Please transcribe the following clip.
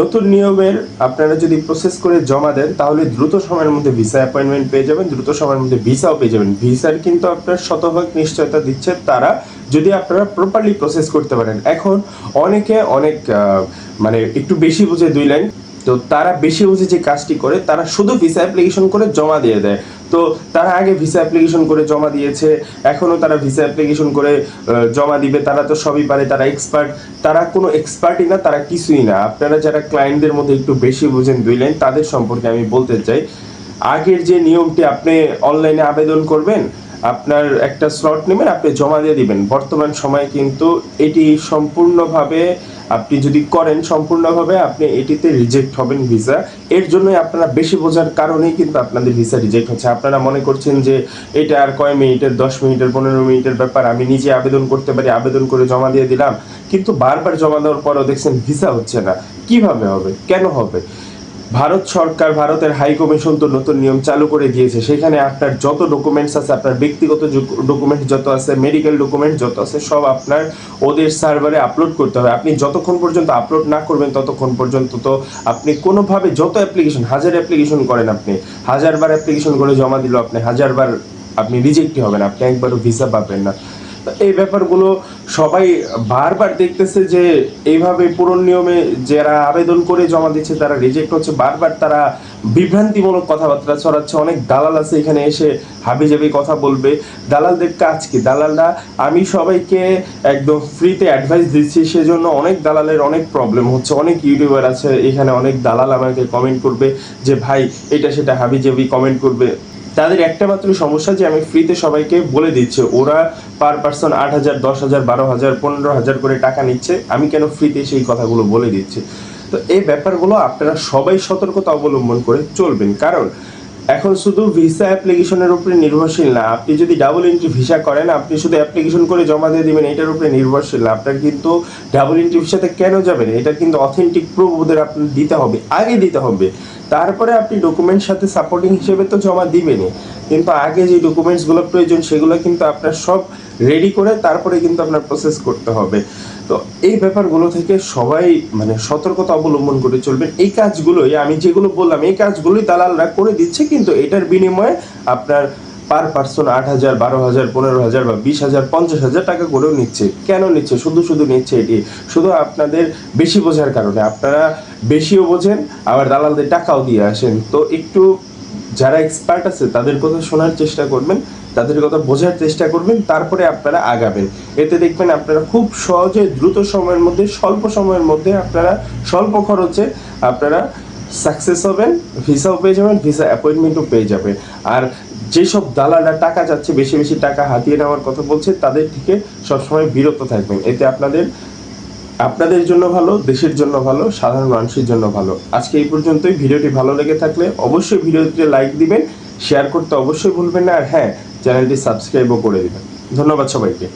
নতুন নিয়মের আপনারা যদি প্রসেস করে জমা দেন, তাহলে দ্রুত সময়ের মধ্যে ভিসা অ্যাপয়েন্টমেন্ট পেয়ে যাবেন, দ্রুত সময়ের মধ্যে ভিসাও পেয়ে যাবেন। ভিসার কিন্তু আপনার শতভাগ নিশ্চয়তা দিচ্ছে তারা যদি আপনারা প্রপারলি প্রসেস করতে পারেন। এখন অনেকে অনেক মানে একটু বেশি বুঝে দুই লাইন, তো তারা বেশি বুঝে যে কাজটি করে, তারা শুধু ভিসা অ্যাপ্লিকেশন করে জমা দিয়ে দেয়। তো তারা আগে ভিসা অ্যাপ্লিকেশন করে জমা দিয়েছে, এখনও তারা ভিসা অ্যাপ্লিকেশন করে জমা দিবে, তারা তো সবই পারে, তারা এক্সপার্ট তারা কোনো এক্সপার্টই না, তারা কিছুই না। আপনারা যারা ক্লায়েন্টদের মধ্যে একটু বেশি বুঝেন দুই লাইন তাদের সম্পর্কে আমি বলতে চাই। আগের যে নিয়মটি, আপনি অনলাইনে আবেদন করবেন, আপনার একটা স্লট নেবেন, আপনি জমা দিয়ে দিবেন। বর্তমান সময়ে কিন্তু এটি সম্পূর্ণভাবে আপনি যদি করেন সম্পূর্ণভাবে, আপনি এটিতে রিজেক্ট হবেন ভিসা এর জন্যই আপনারা বেশি বোঝার কারণেই কিন্তু আপনাদের ভিসা রিজেক্ট হচ্ছে। আপনারা মনে করছেন যে এটা আর কয় মিনিটের, দশ মিনিটের, পনেরো মিনিটের ব্যাপার, আমি নিজে আবেদন করতে পারি, আবেদন করে জমা দিয়ে দিলাম। কিন্তু বারবার জমা দেওয়ার পরও দেখছেন ভিসা হচ্ছে না। কীভাবে হবে? কেন হবে? ভারত সরকার ভারতের হাই কমিশন তো নতুন নিয়ম চালু করে দিয়েছে। সেখানে আপনার যত ডকুমেন্টস আছে, আপনার ব্যক্তিগত ডকুমেন্ট যত আছে মেডিকেল ডকুমেন্ট যত আছে, সব আপনার ওদের সার্ভারে আপলোড করতে হবে। আপনি যতক্ষণ পর্যন্ত আপলোড না করবেন, ততক্ষণ পর্যন্ত তো আপনি কোনোভাবে যত অ্যাপ্লিকেশন হাজার অ্যাপ্লিকেশন করেন আপনি, হাজারবার অ্যাপ্লিকেশন করে জমা দিল আপনি, হাজারবার আপনি রিজেক্টই হবেন, আপনি একবারও ভিসা পাবেন না। এই ব্যাপারগুলো সবাই বারবার দেখতেছে যে এইভাবে পুরন নিয়মে যারা আবেদন করে জমা দিচ্ছে, তারা রিজেক্ট হচ্ছে। বারবার তারা বিভ্রান্তিমূলক কথাবার্তা ছড়াচ্ছে। অনেক দালাল আছে এখানে এসে হাবি জাবি কথা বলবে। দালালদের কাজ কি? দালালরা, আমি সবাইকে একদম ফ্রিতে অ্যাডভাইস দিচ্ছি, সেজন্য অনেক দালালের অনেক প্রবলেম হচ্ছে। অনেক ইউটিউবার আছে, এখানে অনেক দালাল আমাকে কমেন্ট করবে যে, ভাই, এটা সেটা হাবি জাবি কমেন্ট করবে। তাদের একটা মাত্র সমস্যা যে আমি ফ্রিতে সবাইকে বলে দিচ্ছি, ওরা পার পার্সন আট হাজার, দশ হাজার, বারো হাজার, পনেরো হাজার করে টাকা নিচ্ছে। আমি কেন ফ্রিতে সেই কথাগুলো বলে দিচ্ছি? তো এই ব্যাপারগুলো আপনারা সবাই সতর্কতা অবলম্বন করে চলবেন। কারণ এখন শুধু ভিসা অ্যাপ্লিকেশনের উপরে নির্ভরশীল না, আপনি যদি ডাবল এন্ট্রি ভিসা করেন, আপনি শুধু অ্যাপ্লিকেশন করে জমা দিয়ে দেবেন, এটার উপরে নির্ভরশীল না। আপনার কিন্তু ডাবল এন্ট্রি ভিসাতে কেন যাবেন? এটা কিন্তু অথেন্টিক প্রুফ ওদের আপনার দিতে হবে, আগে দিতে হবে। তারপরে আপনি ডকুমেন্টস সাথে সাপোর্টিং হিসেবে তো জমা দিবেনই। কিন্তু আগে যে ডকুমেন্টসগুলো প্রয়োজন, সেগুলো কিন্তু আপনার সব রেডি করে তারপরে কিন্তু আপনার প্রসেস করতে হবে। তো এই ব্যাপারগুলো থেকে সবাই মানে সতর্কতা অবলম্বন করে চলবেন। এই কাজগুলোই, আমি যেগুলো বললাম, এই কাজগুলোই দালালরা করে দিচ্ছে, কিন্তু এটার বিনিময়ে আপনার পার পার্সন আট হাজার, বারো হাজার, পনেরো হাজার বা বিশ হাজার, পঞ্চাশ হাজার টাকা করেও নিচ্ছে। কেন নিচ্ছে? শুধু শুধু নিচ্ছে এটি। শুধু আপনাদের বেশি বোঝার কারণে। আপনারা বেশিও বোঝেন, আবার দালালদের টাকাও দিয়ে আসেন। তো একটু যারা এক্সপার্ট আছে, তাদের কথা শোনার চেষ্টা করবেন। তাদের কথা বোঝার চেষ্টা করবেন, তারপরে আপনারা আগাবেন। এতে দেখবেন আপনারা খুব সহজে দ্রুত সময়ের মধ্যে, স্বল্প সময়ের মধ্যে আপনারা স্বল্প খরচে আপনারা সাকসেস হবেন ভিসাও পেয়ে যাবেন ভিসা অ্যাপয়েন্টমেন্টও পেয়ে যাবেন। আর যেসব দালালরা টাকা যাচ্ছে, বেশি বেশি টাকা হাতিয়ে নেওয়ার কথা বলছে, তাদের থেকে সবসময় বিরত থাকবেন। এতে আপনাদের আপনাদের জন্য ভালো, দেশের জন্য ভালো, সাধারণ মানুষের জন্য ভালো। আজকে এই পর্যন্তই। ভিডিওটি ভালো লেগে থাকলে অবশ্যই ভিডিওটিতে লাইক দিবেন শেয়ার করতে অবশ্যই ভুলবেন না। আর হ্যাঁ চ্যানেলটি সাবস্ক্রাইবও করে দেবেন। ধন্যবাদ সবাইকে।